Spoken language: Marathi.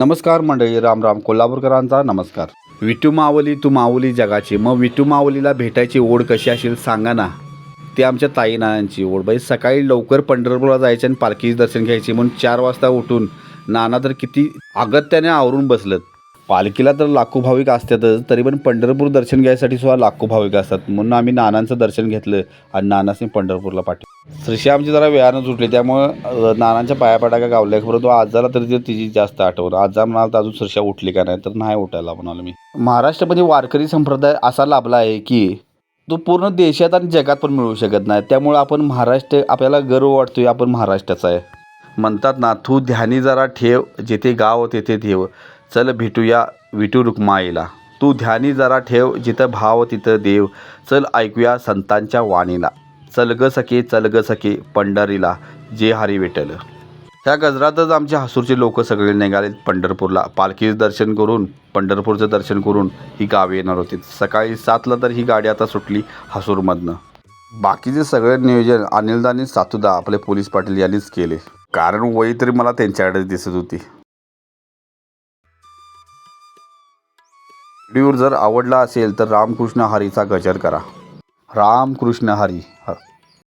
नमस्कार मंडळी राम राम कोल्हापूरकरांचा नमस्कार. विटू मावली तू माऊली जगाची मग विटू माऊलीला भेटायची ओढ कशी असेल सांगा ना. ते आमच्या ताईनानांची ओढ. बाई सकाळी लवकर पंढरपूरला जायचे आणि पालखीचे दर्शन घ्यायचे म्हणून चार वाजता उठून नाना तर किती अगत्याने आवरून बसलं पालखीला तर लाखो भाविक असतातच तरी पण पंढरपूर दर्शन घ्यायसाठी सुद्धा लाखो भाविक असतात. म्हणून आम्ही नानांचं दर्शन घेतलं आणि नानासनी पंढरपूरला पाठवलं. श्रीशी आमची जरा वेळानं सुटली त्यामुळं नानांच्या पायापाटाका गावल्या परंतु आजाला तरी तिची जास्त आठवण. आजा म्हणाल तर अजून श्रीशा उठली का नाही तर नाही उठायला म्हणाल मी. महाराष्ट्रामध्ये वारकरी संप्रदाय असा लाभला आहे की तो पूर्ण देशात आणि जगात पण मिळू शकत नाही. त्यामुळं आपण महाराष्ट्र आपल्याला गर्व वाटतोय आपण महाराष्ट्राचा आहे. म्हणतात ना तू ध्यानी जरा ठेव जेथे गाव तेथे देव. चल भेटूया विटू रुक्माईला. तू ध्यानी जरा ठेव जिथं भाव तिथं देव. चल ऐकूया संतांच्या वाणीला. चल ग सखे चल ग सखे पंढरीला. जे हरी विठ्ठल ह्या गजरातच आमचे हसूरचे लोक सगळे निघालेत पंढरपूरला. पालखीचं दर्शन करून पंढरपूरचं दर्शन करून ही गावी येणार होती. सकाळी सातला तर ही गाडी आता सुटली हसूरमधनं. बाकीचे सगळे नियोजन अनिलदानी सातुदा आपले पोलीस पाटील यांनीच केले. कारण वही तरी मला त्यांच्याकडे दिसत होती. व्हिडिओ जर आवडला असेल तर रामकृष्ण हरीचा गजर करा. रामकृष्ण हरी. ह